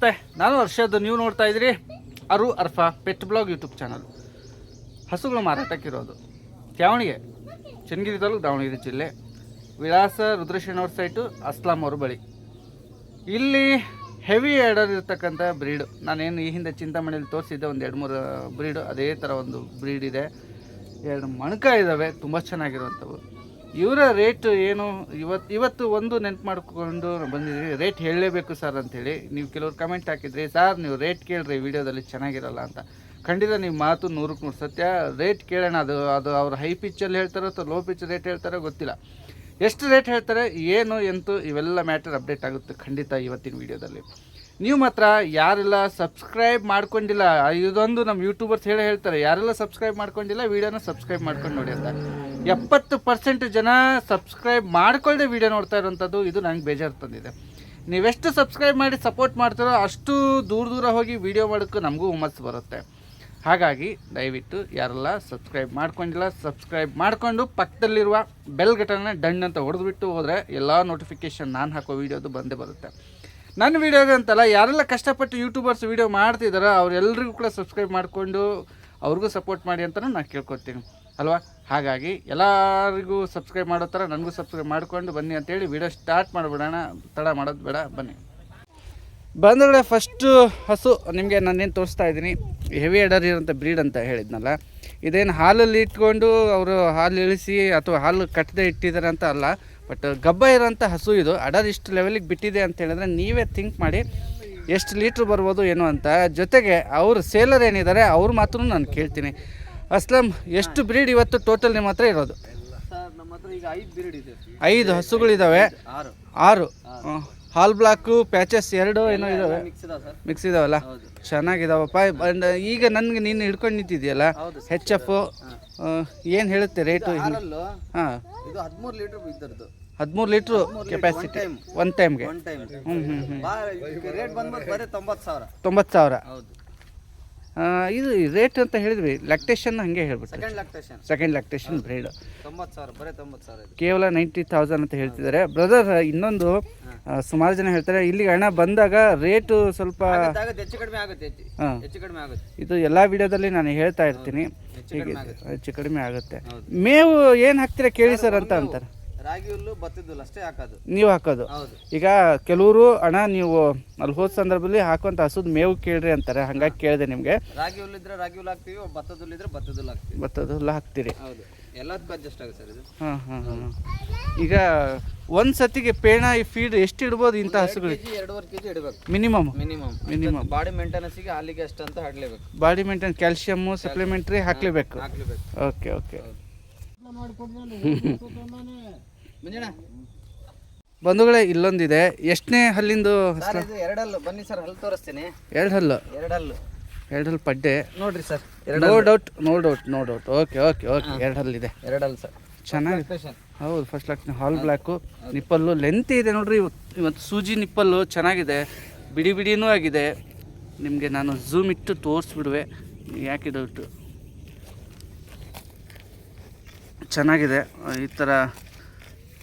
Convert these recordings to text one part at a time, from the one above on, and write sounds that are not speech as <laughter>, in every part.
ನಮಸ್ತೆ. ನಾನು ಹರ್ಷದ್ ನೀವು ನೋಡ್ತಾ ಇದ್ದೀರಿ ಅರು Arfa pet blog YouTube channel. ಹಸುಗಳು ಮಾರಾಟಕ್ಕಿರೋದು. ತ್ಯಾವಣಿಗೆ ಚನ್ನಗಿರಿ ತಾಲೂಕು ದಾವಣಗೆರೆ ಜಿಲ್ಲೆ. ವಿಳಾಸ ರುದ್ರಶೇಣವ್ರ ಸೈಟು, ಅಸ್ಲಾಂ ಅವ್ರ ಬಳಿ. ಇಲ್ಲಿ ಹೆವಿ ಎಡರ್ ಇರ್ತಕ್ಕಂಥ ಬ್ರೀಡು. ನಾನೇನು ಈ ಹಿಂದೆ ಚಿಂತಾಮಣಿಯಲ್ಲಿ ತೋರಿಸಿದ್ದೆ, ಒಂದು ಎರಡು ಮೂರು ಬ್ರೀಡು. ಅದೇ ಥರ ಒಂದು ಬ್ರೀಡ್ ಇದೆ. ಎರಡು ಮಣಕ ಇದ್ದಾವೆ ತುಂಬ ಚೆನ್ನಾಗಿರುವಂಥವು. ಇವರ ರೇಟ್ ಏನು? ಇವತ್ತು ಇವತ್ತು ಒಂದು ನೆನ್ಪು ಮಾಡ್ಕೊಂಡು ಬಂದಿದ್ದೀವಿ. ರೇಟ್ ಹೇಳಲೇಬೇಕು ಸರ್ ಅಂಥೇಳಿ. ನೀವು ಕೆಲವ್ರು ಕಮೆಂಟ್ ಹಾಕಿದ್ರಿ, ಸರ್, ನೀವು ರೇಟ್ ಕೇಳ್ರಿ, ವಿಡಿಯೋದಲ್ಲಿ ಚೆನ್ನಾಗಿರಲ್ಲ ಅಂತ. ಖಂಡಿತ ನೀವು ಮಾತು ನೂರಕ್ಕೆ ನೂರು ಸತ್ಯ. ರೇಟ್ ಕೇಳೋಣ, ಅದು ಅದು ಅವ್ರು ಹೈ ಪಿಚ್ಚಲ್ಲಿ ಹೇಳ್ತಾರೋ ಅಥವಾ ಲೋ ಪಿಚ್ ರೇಟ್ ಹೇಳ್ತಾರೋ ಗೊತ್ತಿಲ್ಲ. ಎಷ್ಟು ರೇಟ್ ಹೇಳ್ತಾರೆ, ಏನು, ಎಂತು, ಇವೆಲ್ಲ ಮ್ಯಾಟರ್ ಅಪ್ಡೇಟ್ ಆಗುತ್ತೆ ಖಂಡಿತ ಇವತ್ತಿನ ವಿಡಿಯೋದಲ್ಲಿ. ನೀವು ಮಾತ್ರ ಯಾರೆಲ್ಲ ಸಬ್ಸ್ಕ್ರೈಬ್ ಮಾಡ್ಕೊಂಡಿಲ್ಲ, ಇದೊಂದು ನಮ್ಮ ಯೂಟ್ಯೂಬರ್ಸ್ ಹೇಳಿ ಹೇಳ್ತಾರೆ, ಯಾರೆಲ್ಲ ಸಬ್ಸ್ಕ್ರೈಬ್ ಮಾಡ್ಕೊಂಡಿಲ್ಲ, ವೀಡಿಯೋನ ಸಬ್ಸ್ಕ್ರೈಬ್ ಮಾಡ್ಕೊಂಡು ನೋಡಿ ಅಂತ. ಎಪ್ಪತ್ತು ಪರ್ಸೆಂಟ್ ಜನ ಸಬ್ಸ್ಕ್ರೈಬ್ ಮಾಡ್ಕೊಳ್ಳದೆ ವೀಡಿಯೋ ನೋಡ್ತಾ ಇರೋಂಥದ್ದು ಇದು ನಂಗೆ ಬೇಜಾರು ತಂದಿದೆ. ನೀವೆಷ್ಟು ಸಬ್ಸ್ಕ್ರೈಬ್ ಮಾಡಿ ಸಪೋರ್ಟ್ ಮಾಡ್ತೀರೋ ಅಷ್ಟು ದೂರ ದೂರ ಹೋಗಿ ವೀಡಿಯೋ ಮಾಡೋಕ್ಕೂ ನಮಗೂ ಹುಮ್ಮಸ್ಸು ಬರುತ್ತೆ. ಹಾಗಾಗಿ ದಯವಿಟ್ಟು ಯಾರೆಲ್ಲ ಸಬ್ಸ್ಕ್ರೈಬ್ ಮಾಡ್ಕೊಂಡಿಲ್ಲ, ಸಬ್ಸ್ಕ್ರೈಬ್ ಮಾಡಿಕೊಂಡು ಪಕ್ಕದಲ್ಲಿರುವ ಬೆಲ್ ಘಟನೆ ಡಂಡ್ ಅಂತ ಹೊಡೆದ್ಬಿಟ್ಟು ಹೋದರೆ ಎಲ್ಲ ನೋಟಿಫಿಕೇಷನ್ ನಾನು ಹಾಕೋ ವೀಡಿಯೋದು ಬಂದೇ ಬರುತ್ತೆ. ನನ್ನ ವೀಡಿಯೋಗೆ ಅಂತಲ್ಲ, ಯಾರೆಲ್ಲ ಕಷ್ಟಪಟ್ಟು ಯೂಟ್ಯೂಬರ್ಸ್ ವೀಡಿಯೋ ಮಾಡ್ತಿದ್ದಾರೋ ಅವರೆಲ್ಲರಿಗೂ ಕೂಡ ಸಬ್ಸ್ಕ್ರೈಬ್ ಮಾಡಿಕೊಂಡು ಅವ್ರಿಗೂ ಸಪೋರ್ಟ್ ಮಾಡಿ ಅಂತಲೂ ನಾನು ಕೇಳ್ಕೊತೀನಿ. ಅಲ್ವಾ? ಹಾಗಾಗಿ ಎಲ್ಲರಿಗೂ ಸಬ್ಸ್ಕ್ರೈಬ್ ಮಾಡೋ ಥರ ನನಗೂ ಸಬ್ಸ್ಕ್ರೈಬ್ ಮಾಡಿಕೊಂಡು ಬನ್ನಿ ಅಂತೇಳಿ ವೀಡಿಯೋ ಸ್ಟಾರ್ಟ್ ಮಾಡಿಬಿಡೋಣ. ತಡ ಮಾಡೋದು ಬೇಡ, ಬನ್ನಿ. ಬಂದಗಡೆ ಫಸ್ಟು ಹಸು, ನಿಮಗೆ ನಾನೇನು ತೋರಿಸ್ತಾ ಇದ್ದೀನಿ. ಹೆವಿ ಎಡರ್ ಇರೋಂಥ ಬ್ರೀಡ್ ಅಂತ ಹೇಳಿದ್ನಲ್ಲ. ಇದೇನು ಹಾಲಲ್ಲಿ ಇಟ್ಕೊಂಡು ಅವರು ಹಾಲು ಇಳಿಸಿ ಅಥವಾ ಹಾಲು ಕಟ್ಟದೆ ಇಟ್ಟಿದ್ದಾರೆ ಅಂತ ಅಲ್ಲ ಬಟ್ ಗಬ್ಬ ಇರೋಂಥ ಹಸು ಇದು. ಅಡರ್ ಇಷ್ಟು ಲೆವೆಲಿಗೆ ಬಿಟ್ಟಿದೆ ಅಂತ ಹೇಳಿದ್ರೆ ನೀವೇ ಥಿಂಕ್ ಮಾಡಿ ಎಷ್ಟು ಲೀಟ್ರ್ ಬರ್ಬೋದು ಏನು ಅಂತ. ಜೊತೆಗೆ ಅವರು ಸೇಲರ್ ಏನಿದ್ದಾರೆ ಅವ್ರ ಮಾತ್ರ ನಾನು ಕೇಳ್ತೀನಿ. ಅಸ್ಲಂ ಎಷ್ಟು ಬ್ರೀಡ್ ಇವತ್ತು ಟೋಟಲ್ ನಿಮ್ಮ ಹತ್ರ ಇರೋದು ಐದು ಹಸುಗಳಿದ್ದಾವೆ ಆರು. ಹಾಲ್ ಬ್ಲಾಕು ಪ್ಯಾಚಸ್ ಎರಡು ಏನೋ ಇದಾವೆ? ಮಿಕ್ಸ್ ಇದಾವಲ್ಲ? ಚೆನ್ನಾಗಿದಾವಪ್ಪ. ಈಗ ನನಗೆ ನೀನು ಹಿಡ್ಕೊಂಡು ನಿಂತಿದ್ಯಲ್ಲ ಹೆಚ್ ಎಫ್ ಏನು ಹೇಳುತ್ತೆ ರೇಟು ಹಾಂ. ಇದು ಹದಿಮೂರು ಲೀಟರ್ ಇದ್ದರದು ಹದಿಮೂರು ಲೀಟ್ರು ಕೆಪಾಸಿಟಿ. ಒನ್ ಟೈಮ್ಗೆ ಒನ್ ಟೈಮ್ ಹ್ಞೂ ಹ್ಞೂ ಹ್ಞೂ ರೇಟ್ ಬಂದ್ಬಿಟ್ಟು ಬರೀ ತೊಂಬತ್ತು ಸಾವಿರ. ತೊಂಬತ್ತು ಸಾವಿರ. ಹೌದು. ಇದು ರೇಟ್ ಅಂತ ಹೇಳಿದ್ವಿ ಲ್ಯಾಕ್ಟೇಷನ್ ಹಾಗೆ ಹೇಳ್ಬಿಟ್ಟು. ಸೆಕೆಂಡ್ ಲ್ಯಾಕ್ಟೇಷನ್ ಬ್ರೀಡ್ ಕೇವಲ ನೈಂಟಿ ತೌಸಂಡ್ ಅಂತ ಹೇಳ್ತಿದ್ದಾರೆ. ಬ್ರದರ್ ಇನ್ನೊಂದು ಸುಮಾರು ಜನ ಹೇಳ್ತಾರೆ ಇಲ್ಲಿಗೆ ಹಣ ಬಂದಾಗ ರೇಟು ಸ್ವಲ್ಪ ಇದು ಎಲ್ಲ ವಿಡಿಯೋದಲ್ಲಿ ನಾನು ಹೇಳ್ತಾ ಇರ್ತೀನಿ. ಹೆಚ್ಚು ಕಡಿಮೆ ಆಗುತ್ತೆ. ಮೇವು ಏನು ಹಾಕ್ತೀರಾ ಕೇಳಿ ಸರ್ ಅಂತ ಅಂತಾರೆ. ರಾಗಿ ಹುಲ್ಲು ಭತ್ತದ ಹುಲ್ಲು ಅಷ್ಟೇ ಹಾಕೋದು. ನೀವು ಹಾಕೋದು. ಹೌದು. ಈಗ ಕೆಲವರು ಅಣ್ಣ ನೀವು ಅಲ್ಲಿ ಹೋದ ಸಂದರ್ಭದಲ್ಲಿ ಹಾಕುವಂತ ಹಸುದ್ ಮೇವು ಕೇಳ್ರಿ ಅಂತಾರೆ. ಹಂಗಾಗಿ ಕೇಳಿದೆ ನಿಮಗೆ. ರಾಗಿ ಹುಲ್ಲು ಇದ್ರೆ ರಾಗಿ ಹುಲ್ಲು ಹಾಕ್ತೀವಿ ಭತ್ತದ ಹುಲ್ಲು ಇದ್ರೆ ಭತ್ತದ ಹುಲ್ಲು ಹಾಕ್ತೀವಿ. ಭತ್ತದ ಹುಲ್ಲು ಹಾಕ್ತೀರಿ. ಹೌದು. ಎಲ್ಲದಕ್ಕೂ ಅಡ್ಜಸ್ಟ್ ಆಗುತ್ತೆ ಸರ್ ಇದು. ಹಾಂ ಹಾಂ ಹಾಂ. ಈಗ ಒಂದು ಸತಿಗೆ ಪೇಣ ಈ ಫೀಡ್ ಎಷ್ಟು ಇಡ್ಬೋದು ಇಂಥ ಹಸುಗಳಿಗೆ? ಕೆಜಿ ಎರಡೂವರೆ ಕೆಜಿ ಇಡಬೇಕು. ಮಿನಿಮಮ್. ಮಿನಿಮಮ್. ಮಿನಿಮಮ್. ಬಾಡಿ ಮೇಂಟೆನೆನ್ಸಿಗೆ ಹಾಲಿಗೆ ಅಷ್ಟು ಅಂತ ಹಾಕ್ಲೇಬೇಕು ಬಾಡಿ ಮೇಂಟೈನ್ ಕ್ಯಾಲ್ಶಿಯಮ್ಮು ಸಪ್ಲಿಮೆಂಟ್ರಿ ಹಾಕ್ಲೇಬೇಕು. ಹಾಕ್ಲೇಬೇಕು. Okay okay. ಬಂಧುಗಳೇ ಇಲ್ಲೊಂದಿದೆ. ಎಷ್ಟನೇ ಹಲ್ಲಿಂದು ಸರ್ ಎರಡಲ್ಲು. ಬನ್ನಿ ಸರ್ ಹಲ್ಲು ತೋರಿಸ್ತೀನಿ. ಎರಡು ಹಲ್ಲು ಎರಡಲ್ಲು ಎರಡು ಹಲ್ಲು ಪಡ್ಡೆ. ನೋಡ್ರಿ sir no doubt no doubt no doubt okay okay okay ಎರಡು ಹಲ್ಲಿದೆ ಎರಡಲ್ಲು ಸರ್. ಚೆನ್ನಾಗಿದೆ ಸ್ಪೆಷಲ್ ಹೌದು ಫಸ್ಟ್ ಲಾಕ್ ಹಾಲ್ ಬ್ಲ್ಯಾಕು ನಿಪ್ಪಲ್ಲು ಲೆಂತ್ ಇದೆ ನೋಡ್ರಿ. ಇವತ್ತು ಇವತ್ತು ಸೂಜಿ ನಿಪ್ಪಲ್ಲು ಚೆನ್ನಾಗಿದೆ. ಬಿಡಿ ಬಿಡಿನೂ ಆಗಿದೆ. ನಿಮಗೆ ನಾನು ಝೂಮ್ ಇಟ್ಟು ತೋರಿಸ್ಬಿಡುವೆ. ಯಾಕೆ ಡೌಟು ಚೆನ್ನಾಗಿದೆ. ಈ ಥರ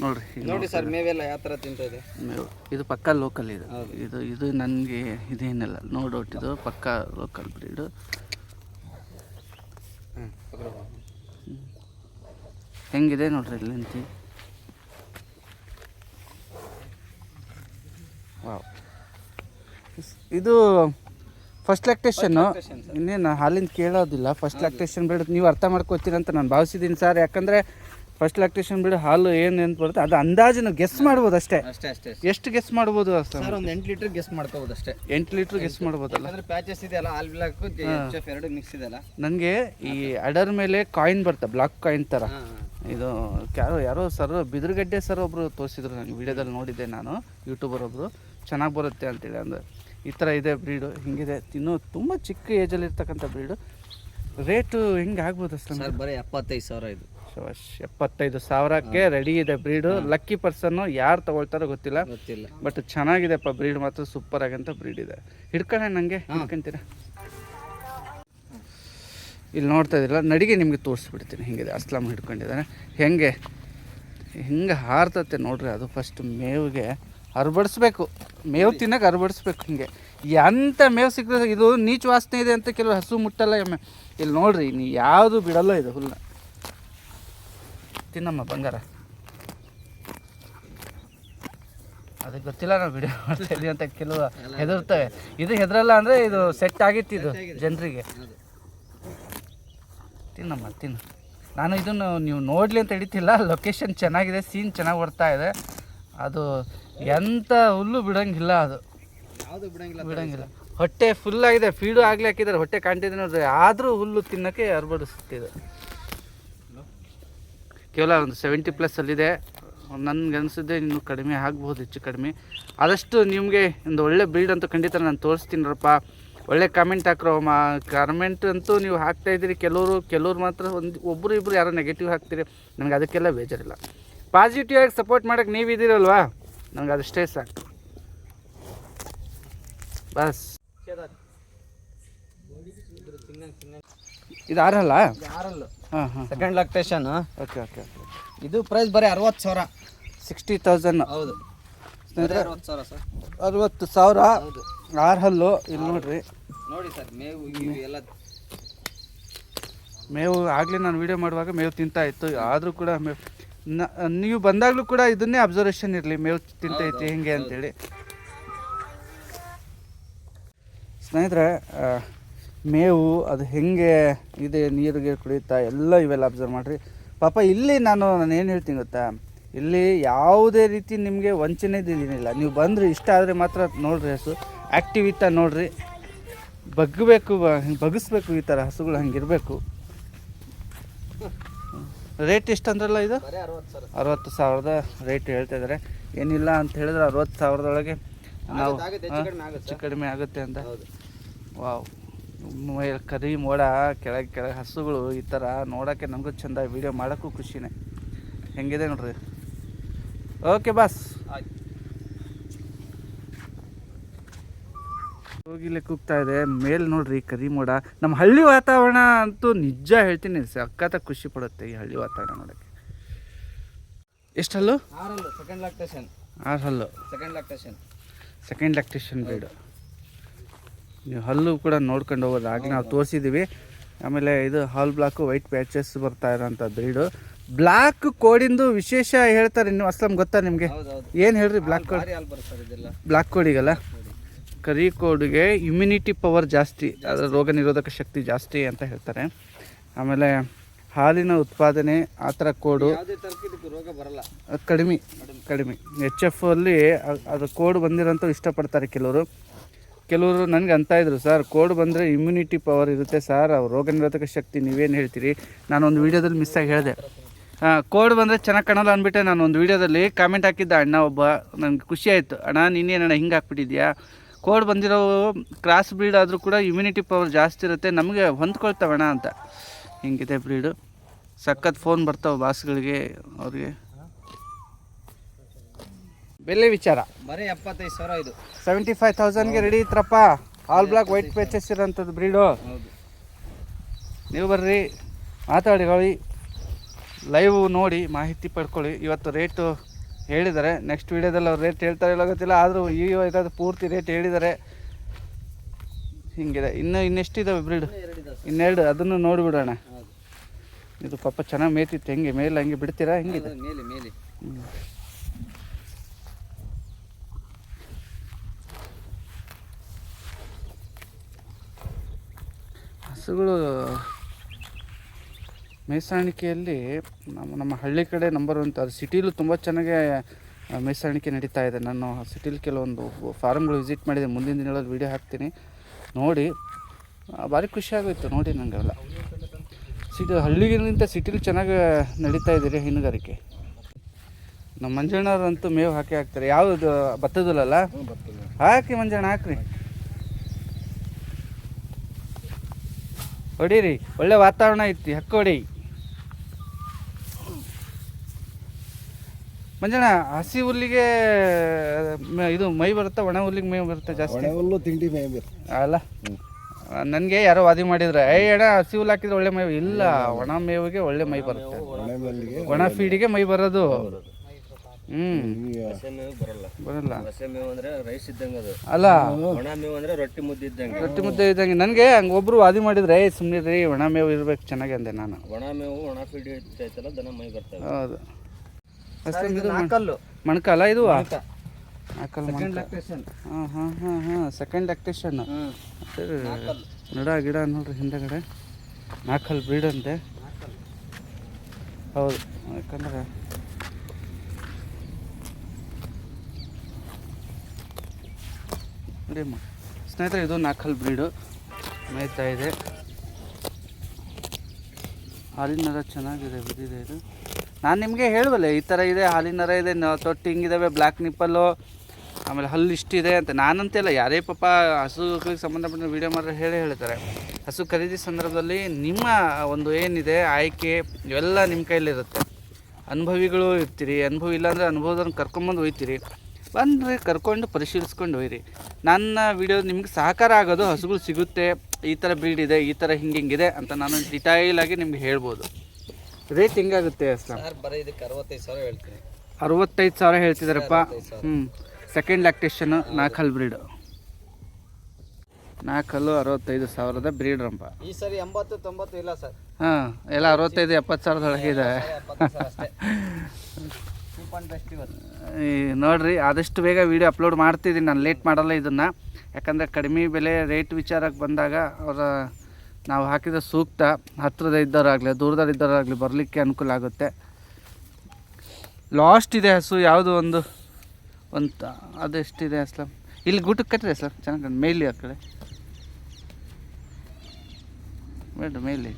ನೋಡ್ರಿ ನೋಡಿ ಸರ್ ಮೇವೆಲ್ಲ ಯಾವ ಥರ ತಿಂತ ಇದೆ? ಮೇವು. ಇದು ಪಕ್ಕ ಲೋಕಲ್ ಇದು. ಇದು ಇದು ನನಗೆ ಇದೇನಿಲ್ಲ. ನೋ ಡೌಟ್ ಇದು ಪಕ್ಕ ಲೋಕಲ್ ಬ್ರೀಡು ಹೆಂಗಿದೆ ನೋಡ್ರಿ ಇಲ್ಲಿ ವಾವ್. ಇದು ಫಸ್ಟ್ ಲ್ಯಾಕ್ಟೇಷನ್ನು lactation, ಇನ್ನೇನು ಹಾಲಿಂದ ಕೇಳೋದಿಲ್ಲ. ಫಸ್ಟ್ ಲ್ಯಾಕ್ಟೇಷನ್ ಬೇಡ ನೀವು ಅರ್ಥ ಮಾಡ್ಕೋತೀರಂತ ಅಂತ ನಾನು ಭಾವಿಸಿದ್ದೀನಿ ಸರ್ ಯಾಕಂದರೆ ಫಸ್ಟ್ ಲ್ಯಾಕ್ಟೇಷನ್ ಬಿಡು ಹಾಲು ಏನು ಅಂತ ಬರುತ್ತೆ ಅದು ಅಂದಾಜು ನಾವು ಗೆಸ್ ಮಾಡ್ಬೋದು ಅಷ್ಟೇ. ಅಷ್ಟೇ ಅಷ್ಟೇ ಎಷ್ಟು ಗೆಸ್ ಮಾಡ್ಬೋದು ಅಷ್ಟೇ ಸರ್? ಒಂದು ಎಂಟು ಲೀಟರ್ ಗೆಸ್ ಮಾಡ್ಕೋಬೋದು ಅಷ್ಟೇ. ಎಂಟು ಲೀಟ್ರ್ ಗೆಸ್ ಮಾಡ್ಬೋದಲ್ಲ? ಅಂದ್ರೆ ಪ್ಯಾಚಸ್ ಇದೆಯಲ್ಲ ಆಲ್ ಬ್ಲಾಕ್ ಎರಡು ಮಿಕ್ಸ್ ಇದೆಯಲ್ಲ. ನನಗೆ ಈ ಅಡರ್ ಮೇಲೆ ಕಾಯಿನ್ ಬರುತ್ತೆ ಬ್ಲಾಕ್ ಕಾಯಿನ್ ಥರ ಇದು ಯಾರೋ ಯಾರೋ ಸರ್ ಬಿದಿರುಗಡ್ಡೆ ಸರ್ ಒಬ್ರು ತೋರಿಸಿದ್ರು ನನಗೆ ವಿಡಿಯೋದಲ್ಲಿ ನೋಡಿದ್ದೆ ನಾನು ಯೂಟ್ಯೂಬರ್ ಒಬ್ಬರು ಚೆನ್ನಾಗಿ ಬರುತ್ತೆ ಅಂತೇಳಿ ಅಂದ್ರೆ ಈ ಥರ ಇದೆ ಬ್ರೀಡು ಹಿಂಗಿದೆ. ತಿನ್ನೋ ತುಂಬ ಚಿಕ್ಕ ಏಜಲ್ಲಿ ಇರ್ತಕ್ಕಂಥ ಬ್ರೀಡು ರೇಟು ಹೆಂಗೆ ಆಗ್ಬೋದು ಅಷ್ಟೇ ಸರ್ ಬರೀ ಎಪ್ಪತ್ತೈದು ಸಾವಿರ ಇದು. ಶಬಾಷ್. ಎಪ್ಪತ್ತೈದು ಸಾವಿರಕ್ಕೆ ರೆಡಿ ಇದೆ ಬ್ರೀಡ್ ಲಕ್ಕಿ ಪರ್ಸನ್ ಯಾರು ತಗೊಳ್ತಾರೋ ಗೊತ್ತಿಲ್ಲ. ಗೊತ್ತಿಲ್ಲ. ಬಟ್ ಚೆನ್ನಾಗಿದೆಪ್ಪ ಬ್ರೀಡ್ ಮಾತ್ರ ಸೂಪರ್ ಆಗಂತ ಬ್ರೀಡ್ ಇದೆ. ಹಿಡ್ಕೊಳ್ಳೋಣ ನನಗೆ ಹಿಡ್ಕೊಂತೀರಾ? ಇಲ್ಲಿ ನೋಡ್ತಾ ಇದ್ದಿಲ್ಲ ನಡಿಗೆ ನಿಮಗೆ ತೋರಿಸ್ಬಿಡ್ತೀನಿ. ಹಿಂಗಿದೆ ಅಸ್ಲಾಂ ಹಿಡ್ಕೊಂಡಿದ್ದಾನೆ. ಹೆಂಗೆ? ಹಿಂಗೆ ಹಾರ್ತತೆ ನೋಡ್ರಿ ಅದು ಫಸ್ಟ್ ಮೇವಿಗೆ ಹರ್ಬಡಿಸ್ಬೇಕು ಮೇವು ತಿನ್ನಕ್ಕೆ ಹರ್ಬಡಿಸ್ಬೇಕು ಹಿಂಗೆ. ಎಂಥ ಮೇವು ಸಿಕ್ಕರೆ ಇದು ನೀಚು ವಾಸನೆ ಇದೆ ಅಂತ ಕೆಲವು ಹಸು ಮುಟ್ಟಲ್ಲ ಎಮ್ಮೆ. ಇಲ್ಲಿ ನೋಡ್ರಿ ನೀ ಯಾವುದು ಬಿಡಲ್ಲ ಇದು ಹುಲ್ಲ ತಿನ್ನಮ್ಮ ಬಂಗಾರ. ಅದಕ್ಕೆ ಗೊತ್ತಿಲ್ಲ ನಾವು ವಿಡಿಯೋ ಮಾಡ್ತಾ ಅಂತ ಕೆಲವು ಹೆದರ್ತವೆ ಇದು ಹೆದರಲ್ಲ ಅಂದರೆ ಇದು ಸೆಟ್ ಆಗಿತ್ತು ಇದು ಜನರಿಗೆ. ತಿನ್ನಮ್ಮ ತಿನ್ನು. ನಾನು ಇದನ್ನು ನೀವು ನೋಡಲಿ ಅಂತ ಹಿಡಿತಿಲ್ಲ ಲೊಕೇಶನ್ ಚೆನ್ನಾಗಿದೆ ಸೀನ್ ಚೆನ್ನಾಗಿ ಬರ್ತಾ ಇದೆ. ಅದು ಎಂಥ ಹುಲ್ಲು ಬಿಡೋಂಗಿಲ್ಲ ಅದು. ಯಾವುದು ಬಿಡಂಗಿಲ್ಲ ಬಿಡೋಂಗಿಲ್ಲ. ಹೊಟ್ಟೆ ಫುಲ್ ಆಗಿದೆ ಫೀಡು ಆಗಲಿ ಹಾಕಿದ್ದಾರೆ ಹೊಟ್ಟೆ ಕಾಣ್ತಿದೆ ನೋಡಿದ್ರೆ ಆದರೂ ಹುಲ್ಲು ತಿನ್ನೋಕ್ಕೆ ಹರ್ಬಡಿಸ್ತಿದೆ ಕೇವಲ ಒಂದು ಸೆವೆಂಟಿ ಪ್ಲಸ್ಸಲ್ಲಿದೆ ನನಗೆ ಅನಿಸಿದ್ದೆ ಇನ್ನು ಕಡಿಮೆ ಆಗ್ಬೋದು, ಹೆಚ್ಚು ಕಡಿಮೆ. ಆದಷ್ಟು ನಿಮಗೆ ಒಂದು ಒಳ್ಳೆ ಬ್ರೀಡ್ ಅಂತೂ ಖಂಡಿತ ನಾನು ತೋರಿಸ್ತೀನಿರಪ್ಪ ಒಳ್ಳೆ ಕಾಮೆಂಟ್ ಹಾಕ್ರೋ, ಮಾ ಕಾಮೆಂಟ್ ಅಂತೂ ನೀವು ಹಾಕ್ತಾ ಇದ್ದೀರಿ. ಕೆಲವರು, ಕೆಲವ್ರು ಮಾತ್ರ ಒಂದು ಒಬ್ಬರು ಇಬ್ಬರು ಯಾರೋ ನೆಗೆಟಿವ್ ಹಾಕ್ತೀರಿ. ನನಗೆ ಅದಕ್ಕೆಲ್ಲ ಬೇಜಾರಿಲ್ಲ. ಪಾಸಿಟಿವ್ ಆಗಿ ಸಪೋರ್ಟ್ ಮಾಡೋಕೆ ನೀವು ಇದ್ದೀರಲ್ವಾ? ನನಗೆ ಅದಷ್ಟೇ ಸಾಕು. ಬಸ್. ಇದು ಆರಲ್ಲ? ಯಾರಲ್ಲು second lactation okay okay okay ಇದು ಪ್ರೈಸ್ ಬರೀ ಅರವತ್ತು ಸಾವಿರ. ಸಿಕ್ಸ್ಟಿ ತೌಸಂಡ್ ಹೌದು. ಸ್ನೇಹಿತರೆ ಅರವತ್ತು ಸಾವಿರ ಸರ್. ಅರವತ್ತು ಸಾವಿರ. ಹೌದು. ಆರು ಹಲ್ಲು ಇಲ್ಲಿ ನೋಡ್ರಿ. ನೋಡಿ ಸರ್ ಮೇವು ಇವು ಎಲ್ಲ. ಮೇವು ಆಗಲೇ ನಾನು ವಿಡಿಯೋ ಮಾಡುವಾಗ ಮೇವು ತಿಂತಾ ಇತ್ತು. ಆದರೂ ಕೂಡ ಮೇವು ನೀವು ಬಂದಾಗಲೂ ಕೂಡ ಇದನ್ನೇ ಅಬ್ಸರ್ವೇಷನ್ ಇರಲಿ. ಮೇವು ತಿಂತೈತಿ ಹೆಂಗೆ ಅಂತೇಳಿ. ಸ್ನೇಹಿತರೆ ಮೇವು ಅದು ಹೆಂಗೆ ಇದೆ ನೀರಿಗೆ ಕುಡಿಯುತ್ತಾ ಎಲ್ಲ ಇವೆಲ್ಲ ಅಬ್ಸರ್ವ್ ಮಾಡಿರಿ. ಪಾಪ ಇಲ್ಲಿ ನಾನು ನಾನು ಏನು ಹೇಳ್ತೀನಿ ಗೊತ್ತಾ? ಇಲ್ಲಿ ಯಾವುದೇ ರೀತಿ ನಿಮಗೆ ವಂಚನೆ ವಂಚನೆದೇನಿಲ್ಲ ನೀವು ಬಂದರೆ ಇಷ್ಟ ಆದರೆ ಮಾತ್ರ ನೋಡಿರಿ ಹಸು. ಆ್ಯಕ್ಟಿವ್ ಇತ್ತ ನೋಡ್ರಿ. ಬಗ್ಗಬೇಕು ಬಗ್ಗಿಸ್ಬೇಕು ಈ ಥರ ಹಸುಗಳು ಹಂಗಿರಬೇಕು ರೇಟ್ ಎಷ್ಟು ಅಂದ್ರಲ್ಲ ಇದು? ಅರವತ್ತು ಸಾವಿರ ಅರವತ್ತು ಸಾವಿರದ ರೇಟ್ ಹೇಳ್ತಾ ಇದ್ದಾರೆ ಏನಿಲ್ಲ ಅಂತ ಹೇಳಿದ್ರೆ ಅರವತ್ತು ಸಾವಿರದೊಳಗೆ ನಾವು ಹೆಚ್ಚು ಕಡಿಮೆ ಆಗುತ್ತೆ. ಅಂತ. ಹೌದು. ವಾವ್ ಕರಿ ಮೋಡ ಕೆಳಗೆ ಕೆಳಗೆ ಹಸುಗಳು ಈ ಥರ ನೋಡೋಕ್ಕೆ ನಮಗೂ ಚೆಂದ ವೀಡಿಯೋ ಮಾಡೋಕ್ಕೂ ಖುಷಿನೇ. ಹೆಂಗಿದೆ ನೋಡ್ರಿ? ಓಕೆ ಬಾಸ್ ಆಯ್ತು ಹೋಗಿಲೆ ಕೂಗ್ತಾ ಇದೆ. ಮೇಲೆ ನೋಡ್ರಿ ಕರಿ ಮೋಡ. ನಮ್ಮ ಹಳ್ಳಿ ವಾತಾವರಣ ಅಂತೂ ನಿಜ ಹೇಳ್ತೀನಿ ಸಕ್ಕತ್ತ ಖುಷಿ ಪಡುತ್ತೆ ಈ ಹಳ್ಳಿ ವಾತಾವರಣ ನೋಡೋಕ್ಕೆ. ಎಷ್ಟು ಹಲ್ಲು ಆರಲ್ಲು ಸೆಕೆಂಡ್ ಲಾಕ್ಟೇಷನ್ ಆರು ಹಲ್ಲು second lactation second lactation breed ನೀವು ಹಲ್ಲು ಕೂಡ ನೋಡ್ಕೊಂಡು ಹೋಗೋದು. ಹಾಗೆ ನಾವು ತೋರಿಸಿದ್ದೀವಿ ಆಮೇಲೆ ಇದು ಹಾಲ್ ಬ್ಲಾಕು ವೈಟ್ ಪ್ಯಾಚಸ್ ಬರ್ತಾ ಇರೋಂಥ ಬ್ರೀಡು. ಬ್ಲ್ಯಾಕ್ ಕೋಡಿಂದು ವಿಶೇಷ ಹೇಳ್ತಾರೆ ನೀವು ಅಸ್ಲಂ ಗೊತ್ತಾ ನಿಮಗೆ? ಏನು ಹೇಳ್ರಿ ಬ್ಲ್ಯಾಕ್ ಕೋಡ್? ಬ್ಲಾಕ್ ಬ್ಲ್ಯಾಕ್ ಕೋಡಿಗಲ್ಲ ಕರಿ ಕೋಡಿಗೆ ಇಮ್ಯುನಿಟಿ ಪವರ್ ಜಾಸ್ತಿ. ಅದರ ರೋಗ ನಿರೋಧಕ ಶಕ್ತಿ ಜಾಸ್ತಿ ಅಂತ ಹೇಳ್ತಾರೆ. ಆಮೇಲೆ ಹಾಲಿನ ಉತ್ಪಾದನೆ ಆ ಥರ ಕೋಡು ಕಡಿಮೆ ಕಡಿಮೆ. ಎಚ್ ಎಫ್ ಅಲ್ಲಿ ಅದು ಕೋಡ್ ಬಂದಿರೋಂಥ ಇಷ್ಟಪಡ್ತಾರೆ ಕೆಲವರು. ಕೆಲವರು ನನಗೆ ಅಂತ ಇದ್ರು, ಸರ್, ಕೋಡ್ ಬಂದರೆ ಇಮ್ಯುನಿಟಿ ಪವರ್ ಇರುತ್ತೆ, ಸರ್, ಅವ್ರು ರೋಗ ನಿರೋಧಕ ಶಕ್ತಿ ನೀವೇನು ಹೇಳ್ತೀರಿ? ನಾನು ಒಂದು ವೀಡಿಯೋದಲ್ಲಿ ಮಿಸ್ ಆಗಿ ಹೇಳಿದೆ. ಕೋಡ್ ಬಂದರೆ ಚೆನ್ನಾಗಿ ಕಾಣಲ್ಲ ಅಂದ್ಬಿಟ್ಟೆ ನಾನು ಒಂದು ವೀಡಿಯೋದಲ್ಲಿ ಕಾಮೆಂಟ್ ಹಾಕಿದ್ದ ಅಣ್ಣ ಒಬ್ಬ, ನನಗೆ ಖುಷಿ ಆಯಿತು. ಅಣ್ಣ, ನೀನೇನಣ್ಣ ಹಿಂಗೆ ಹಾಕ್ಬಿಟ್ಟಿದ್ಯಾ? ಕೋಡ್ ಬಂದಿರೋ ಕ್ರಾಸ್ ಬ್ರೀಡ್ ಆದರೂ ಕೂಡ ಇಮ್ಯುನಿಟಿ ಪವರ್ ಜಾಸ್ತಿ ಇರುತ್ತೆ, ನಮಗೆ ಹೊಂದ್ಕೊಳ್ತಾವಣ್ಣ ಅಂತ. ಹಿಂಗಿದೆ ಬ್ರೀಡು ಸಖತ್ ಫೋನ್ ಬರ್ತಾವೆ ಬಾಸ್ಗಳಿಗೆ ಅವ್ರಿಗೆ. ಬೆಲೆ ವಿಚಾರ. ಬರೀ ಎಪ್ಪತ್ತೈದು ಸಾವಿರ ಇದು. ಸೆವೆಂಟಿ ಫೈವ್ ತೌಸಂಡ್ಗೆ ರೆಡಿ ಇತ್ರಪ್ಪ ಆಲ್ ಬ್ಲಾಕ್ ವೈಟ್ ಪೇಚಸ್ ಇರೋಂಥದ್ದು ಬ್ರೀಡು ಹೌದು ನೀವು ಬರ್ರಿ ಮಾತಾಡಿಕೊಳ್ಳಿ ಲೈವ್ ನೋಡಿ ಮಾಹಿತಿ ಪಡ್ಕೊಳ್ಳಿ. ಇವತ್ತು ರೇಟು ಹೇಳಿದ್ದಾರೆ. ನೆಕ್ಸ್ಟ್ ವೀಡಿಯೋದಲ್ಲಿ ಅವ್ರು ರೇಟ್ ಹೇಳ್ತಾರೆ ಇಲ್ಲ ಗೊತ್ತಿಲ್ಲ. ಆದರೂ ಈ ಇದಾದ ಪೂರ್ತಿ ರೇಟ್ ಹೇಳಿದ್ದಾರೆ. ಹಿಂಗಿದೆ. ಇನ್ನು ಇನ್ನೆಷ್ಟಿದಾವೆ ಬ್ರೀಡ್ ಇನ್ನೆರಡು. ಅದನ್ನು ನೋಡಿಬಿಡೋಣ ಇದು ಪಾಪ ಚೆನ್ನಾಗಿ ಮೇತಿತ್ತು ಹೆಂಗೆ? ಮೇಲೆ ಹಂಗೆ ಬಿಡ್ತೀರಾ? ಹೆಂಗಿದೆ? ಹ್ಞೂ ಮೇಲೆ ಮೇಲೆ. ಹಸುಗಳು ಮೇಸಾಣಿಕೆಯಲ್ಲಿ ನಮ್ಮ ನಮ್ಮ ಹಳ್ಳಿ ಕಡೆ ನಂಬರ್ ಒನ್ ಅದು ಸಿಟಿಲೂ ತುಂಬ ಚೆನ್ನಾಗಿ ಮೇಸಾಣಿಕೆ ನಡೀತಾ ಇದೆ. ನಾನು ಸಿಟಿಲಿ ಕೆಲವೊಂದು ಫಾರಮ್ಗಳು ವಿಸಿಟ್ ಮಾಡಿದೆ. ಮುಂದಿನ ದಿನಗಳಲ್ಲಿ ವೀಡಿಯೋ ಹಾಕ್ತೀನಿ. ನೋಡಿ ಭಾರಿ ಖುಷಿಯಾಗೋಯ್ತು ನೋಡಿ ನನಗೆಲ್ಲ ಸಿಟಿ ಹಳ್ಳಿಗಿಂತ ಸಿಟಿಲಿ ಚೆನ್ನಾಗಿ ನಡೀತಾ ಇದ್ದೀರಿ ಹೈನುಗಾರಿಕೆ. ನಮ್ಮ ಮಂಜಣ್ಣವ್ರಂತೂ ಮೇವು ಹಾಕಿ ಹಾಕ್ತಾರೆ. ಯಾವುದು ಭತ್ತದಲ್ಲ ಹಾಕಿ ಮಂಜಣ್ಣ ಹಾಕ್ರಿ. ಹೊಡೀರಿ ಒಳ್ಳೆ ವಾತಾವರಣ ಐತಿ ಹಕ್ಕೊಡಿ. ಮಂಜಣ್ಣ ಹಸಿ ಹುಲ್ಲಿಗೆ ಇದು ಮೈ ಬರುತ್ತೆ? ಒಣ ಹುಲ್ಲಿಗೆ ಮೈ ಬರುತ್ತೆ ಜಾಸ್ತಿ? ಹುಲ್ಲು ತಿಂಡಿ ಬರುತ್ತೆ. ಅಲ್ಲ? ನನಗೆ ಯಾರೋ ವಾದಿ ಮಾಡಿದ್ರೆ ಏ ಅಣ್ಣ ಹಸಿ ಹುಲ್ಲು ಹಾಕಿದ್ರೆ ಒಳ್ಳೆ ಮೈ ಇಲ್ಲ ಒಣ ಮೇವಿಗೆ ಒಳ್ಳೆ ಮೈ ಬರುತ್ತೆ. ಒಣ ಫೀಡಿಗೆ ಮೈ ಬರೋದು. ಅಲ್ಲ. ರೊಟ್ಟಿ ಮುದ್ದೆ ಇದ್ದಂಗೆ. ರೊಟ್ಟಿ ಮುದ್ದೆ ಇದ್ದಂಗೆ. ನನಗೆ ಹಂಗೆ ಒಬ್ರು ವಾದಿ ಮಾಡಿದ್ರೆ ಸುಮ್ಮನೆ ರೀ ಒಣ ಮೇವು ಇರ್ಬೇಕು ಚೆನ್ನಾಗಿ ಅಂದೆ ನಾನು. ಒಣ ಮೇವು ಒಣ ಫೀಡ್ ಐತಲ್ಲ ದನ ಮೈ ಬರ್ತದೆ ಹೌದು. ಮಣ್ಕಲ್ಲ ಇದು ಆಕಲ್ ಹಾಂ ಹಾಂ ಹಾಂ ಹಾಂ. ಸೆಕೆಂಡ್ ಲ್ಯಾಕ್ಟೇಷನ್ ಹ್ಮ್. ಗಿಡ ಗಿಡ ನೋಡ್ರಿ ಹಿಂದಗಡೆ. ನಾಲ್ಕಲ್ ಬ್ರೀಡ್ ಅಂತೆ. ಹೌದು. ಯಾಕಂದ್ರೆ ನೋಡಿಮ್ಮ ಸ್ನೇಹಿತರೆ, ಇದು ನಾಕಲ್ ಬ್ರೀಡು ಮೇಯ್ತಾ ಇದೆ. ಹಾಲಿನರ ನರ ಚೆನ್ನಾಗಿದೆ, ಬಿದ್ದಿದೆ ಇದು. ನಾನು ನಿಮಗೆ ಹೇಳುವಲ್ಲ, ಈ ಥರ ಇದೆ ಹಾಲಿನರ ನರ ಇದೆ ತೊಟ್ಟಿ ಹಿಂಗಿದಾವೆ ಬ್ಲ್ಯಾಕ್ ನಿಪ್ಪಲ್ಲು, ಆಮೇಲೆ ಹಲ್ಲು ಇಷ್ಟಿದೆ ಅಂತ. ನಾನಂತೆಲ್ಲ ಯಾರೇ ಪಾಪ ಹಸುಗಳಿಗೆ ಸಂಬಂಧಪಟ್ಟ ವೀಡಿಯೋ ಮಾಡಿದ್ರೆ ಹೇಳೇ ಹೇಳ್ತಾರೆ. ಹಸು ಖರೀದಿ ಸಂದರ್ಭದಲ್ಲಿ ನಿಮ್ಮ ಒಂದು ಏನಿದೆ, ಆಯ್ಕೆ, ಇವೆಲ್ಲ ನಿಮ್ಮ ಕೈಯಲ್ಲಿರುತ್ತೆ. ಅನುಭವಿಗಳು ಇರ್ತೀರಿ. ಅನುಭವ ಇಲ್ಲಾಂದರೆ ಅನುಭವದನ್ನು ಕರ್ಕೊಂಬಂದು ಒಯ್ತೀರಿ. ಬಂದರೆ ಕರ್ಕೊಂಡು ಪರಿಶೀಲಿಸ್ಕೊಂಡು ಹೋಗಿರಿ ನನ್ನ ವಿಡಿಯೋ ನಿಮ್ಗೆ ಸಹಕಾರ ಆಗೋದು ಹಸುಗಳು ಸಿಗುತ್ತೆ ಈ ಥರ ಬ್ರೀಡ್ ಇದೆ ಈ ಥರ ಹಿಂಗೆ ಹಿಂಗಿದೆ ಅಂತ ನಾನು ಡಿಟೈಲಾಗಿ ನಿಮ್ಗೆ ಹೇಳ್ಬೋದು. ರೇಟ್ ಹಿಂಗಾಗುತ್ತೆ ಸರ್ ಬರೀ ಇದಕ್ಕೆ ಅರವತ್ತೈದು ಸಾವಿರ ಹೇಳ್ತೀನಿ. ಅರವತ್ತೈದು ಸಾವಿರ ಹೇಳ್ತಿದ್ದಾರಪ್ಪ. ಹ್ಞೂ ಸೆಕೆಂಡ್ ಲ್ಯಾಕ್ಟೇಷನ್ ನಾಲ್ಕಲ್ ಬ್ರೀಡು ನಾಲ್ಕಲ್ಲು ಅರವತ್ತೈದು ಸಾವಿರದ ಬ್ರೀಡ್ರಪ್ಪ ಈ ಸರಿ ಎಂಬತ್ತು ತೊಂಬತ್ತು ಇಲ್ಲ ಸರ್ ಹಾಂ ಎಲ್ಲ ಅರವತ್ತೈದು ಎಪ್ಪತ್ತು ಸಾವಿರದೊಳಗೆ ಇದೆ. <laughs> ನೋಡ್ರಿ, ಆದಷ್ಟು ಬೇಗ ವಿಡಿಯೋ ಅಪ್ಲೋಡ್ ಮಾಡ್ತಿದ್ದೀನಿ. ನಾನು ಲೇಟ್ ಮಾಡಲ್ಲ ಇದನ್ನು. ಯಾಕಂದರೆ ಕಡಿಮೆ ಬೆಲೆ ರೇಟ್ ವಿಚಾರಕ್ಕೆ ಬಂದಾಗ ಅವರ, ನಾವು ಹಾಕಿದ ಸೂಕ್ತ ಹತ್ತಿರದ ಇದ್ದವರಾಗಲಿ, ದೂರದಲ್ಲಿ ಇದ್ದವರಾಗಲಿ ಬರಲಿಕ್ಕೆ ಅನುಕೂಲ ಆಗುತ್ತೆ. ಲಾಸ್ಟ್ ಇದೆ ಹಸು, ಯಾವುದು ಒಂದು? ಒಂದು ಅದೆಷ್ಟಿದೆ ಅಸಲ ಇಲ್ಲಿ ಗೂಟಕ್ಕೆ ಕಟ್ಟಿದೆ ಸರ್, ಚೆನ್ನಾಗಿ ಮೇಲಿ ಆ ಕಡೆ. ಬೇಡ ಮೇಲೆ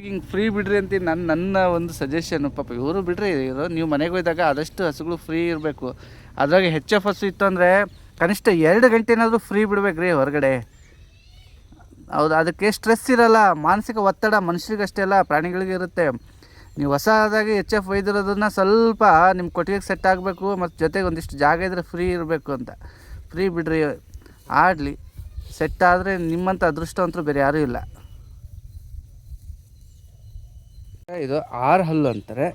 ಹಿಂಗೆ ಫ್ರೀ ಬಿಡ್ರಿ ಅಂತ ನನ್ನ ನನ್ನ ಒಂದು ಸಜೆಷನ್ ಪಾಪ ಇವರು ಬಿಡ್ರಿ, ಇವರು ನೀವು ಮನೆಗೆ ಹೋದಾಗ ಆದಷ್ಟು ಹಸುಗಳು ಫ್ರೀ ಇರಬೇಕು. ಅದ್ರಾಗ ಹೆಚ್ ಎಫ್ ಹಸು ಇತ್ತು ಅಂದರೆ ಕನಿಷ್ಠ ಎರಡು ಗಂಟೆನಾದರೂ ಫ್ರೀ ಬಿಡ್ಬೇಕ್ರಿ ಹೊರಗಡೆ. ಹೌದು, ಅದಕ್ಕೆ ಸ್ಟ್ರೆಸ್ ಇರಲ್ಲ, ಮಾನಸಿಕ ಒತ್ತಡ ಮನುಷ್ಯರಿಗಷ್ಟೇ ಅಲ್ಲ, ಪ್ರಾಣಿಗಳಿಗೆ ಇರುತ್ತೆ. ನೀವು ಹೊಸ ಆದಾಗ ಎಚ್ ಎಫ್ ಒಯ್ದಿರೋದನ್ನ ಸ್ವಲ್ಪ ನಿಮ್ಮ ಕೊಟ್ಟಿಗೆಗೆ ಸೆಟ್ ಆಗಬೇಕು, ಮತ್ತು ಜೊತೆಗೆ ಒಂದಿಷ್ಟು ಜಾಗ ಇದ್ದರೆ ಫ್ರೀ ಇರಬೇಕು ಅಂತ. ಫ್ರೀ ಬಿಡ್ರಿ, ಆಡಲಿ. ಸೆಟ್ ಆದರೆ ನಿಮ್ಮಂಥ ಅದೃಷ್ಟವಂತರು ಬೇರೆ ಯಾರೂ ಇಲ್ಲ. ಇದು ಆರ್ ಹಲ್ಲು ಅಂತಾರೆ.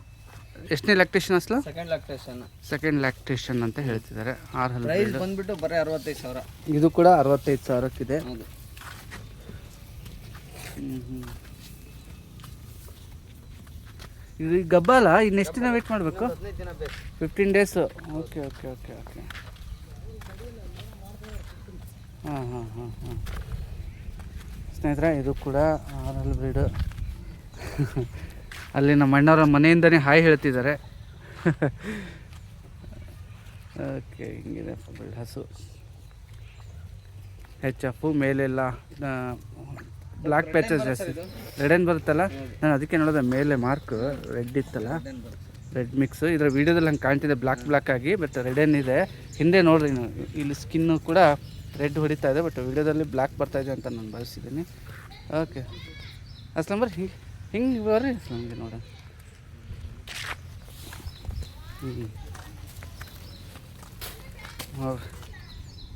ಎಷ್ಟನೇ ಲ್ಯಾಕ್ಟೇಷನ್ ಅಸಲು? ಸೆಕೆಂಡ್ ಲ್ಯಾಕ್ಟೇಷನ್ ಸೆಕೆಂಡ್ ಲ್ಯಾಕ್ಟೇಷನ್ ಅಂತ ಹೇಳ್ತಿದ್ದಾರೆ. ಆರ್ ಹಲ್ಲು ಪ್ರೈಸ್. ಬಂದ್ಬಿಟ್ಟು ಬರೀ ಅರವತ್ತೈದು ಸಾವಿರ. ಇದು ಕೂಡ ಅರವತ್ತೈದು ಸಾವಿರಕ್ಕಿದೆ. ಹೌದು. ಇದು ಈಗ ಗಬ್ಬಲ್ಲ ಇನ್ನು ಎಷ್ಟು ದಿನ ವೇಟ್ ಮಾಡಬೇಕು? Fifteen days okay okay okay okay ಹಾಂ ಹಾಂ ಹಾಂ ಹಾಂ. ಸ್ನೇಹಿತರೆ ಇದು ಕೂಡ ಆರಲ್ ಬ್ರೀಡು <laughs> ಅಲ್ಲಿ ನಮ್ಮ ಅಣ್ಣವರ ಮನೆಯಿಂದನೇ ಹಾಯ್ ಹೇಳ್ತಿದ್ದಾರೆ. ಓಕೆ, ಹಿಂಗಿದೆ ಹಸು. ಹೆಚ್ ಮೇಲೆಲ್ಲ ಬ್ಲ್ಯಾಕ್ ಪ್ಯಾಚಸ್ ಜಾಸ್ತಿ. ರೆಡ್ ಏನು ಬರುತ್ತಲ್ಲ? ನಾನು ಅದಕ್ಕೆ ನೋಡಿದೆ, ಮೇಲೆ ಮಾರ್ಕ್ ರೆಡ್ ಇತ್ತಲ್ಲ? ರೆಡ್ ಮಿಕ್ಸ್ ಇದರ ವಿಡಿಯೋದಲ್ಲಿ ಹಂಗೆ ಕಾಣ್ತಿದೆ ಬ್ಲ್ಯಾಕ್ ಬ್ಲ್ಯಾಕ್ ಆಗಿ ಬಟ್ ರೆಡ್ ಏನಿದೆ ಹಿಂದೆ ನೋಡಿರಿ ಇಲ್ಲಿ ಸ್ಕಿನ್ನು ಕೂಡ ರೆಡ್ ಹೊಡಿತಾ ಇದೆ ಬಟ್ ವೀಡಿಯೋದಲ್ಲಿ ಬ್ಲ್ಯಾಕ್ ಬರ್ತಾಯಿದೆ ಅಂತ ನಾನು ಭಾವಿಸಿದ್ದೀನಿ. ಓಕೆ ಅಷ್ಟು ನಂಬರ್ ಹಿಂಗೆ. ಹಿಂಗೆ ಬರ್ರಿ. ಹಂಗೆ ನೋಡ. ಹ್ಞೂ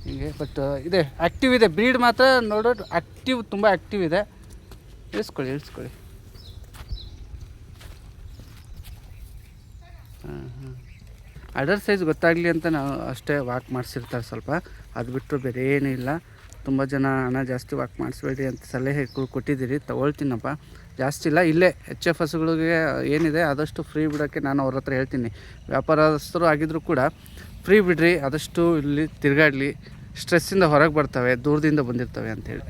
ಹಿಂಗೆ ಬಟ್ ಇದೆ ಆ್ಯಕ್ಟಿವ್ ಇದೆ. ಬ್ರೀಡ್ ಮಾತ್ರ ನೋಡೋ ಆ್ಯಕ್ಟಿವ್ ತುಂಬ ಆ್ಯಕ್ಟಿವ್ ಇದೆ. ಇಳಿಸ್ಕೊಳ್ಳಿ ಇಳಿಸ್ಕೊಳ್ಳಿ. ಹಾಂ ಹಾಂ ಅಡರ್ ಸೈಜ್ ಗೊತ್ತಾಗಲಿ ಅಂತ ನಾವು ಅಷ್ಟೇ ವಾಕ್ ಮಾಡಿಸಿರ್ತಾರೆ ಸ್ವಲ್ಪ. ಅದು ಬಿಟ್ಟರು ಬೇರೆ ಏನೂ ಇಲ್ಲ. ತುಂಬ ಜನ ಹಣ ಜಾಸ್ತಿ ವಾಕ್ ಮಾಡಿಸ್ಬೇಡಿ ಅಂತ ಸಲಹೆ ಕೊಟ್ಟಿದ್ದೀರಿ, ತೊಗೊಳ್ತೀನಪ್ಪ. ಜಾಸ್ತಿ ಇಲ್ಲ, ಇಲ್ಲೇ ಎಚ್ ಎಫ್ ಎಸ್ಗಳಿಗೆ ಏನಿದೆ, ಆದಷ್ಟು ಫ್ರೀ ಬಿಡೋಕ್ಕೆ ನಾನು ಅವ್ರ ಹತ್ರ ಹೇಳ್ತೀನಿ. ವ್ಯಾಪಾರಸ್ಥರು ಆಗಿದ್ದರೂ ಕೂಡ ಫ್ರೀ ಬಿಡ್ರಿ, ಆದಷ್ಟು ಇಲ್ಲಿ ತಿರುಗಾಡಲಿ. ಸ್ಟ್ರೆಸ್ಸಿಂದ ಹೊರಗೆ ಬರ್ತವೆ, ದೂರದಿಂದ ಬಂದಿರ್ತವೆ ಅಂತೇಳಿ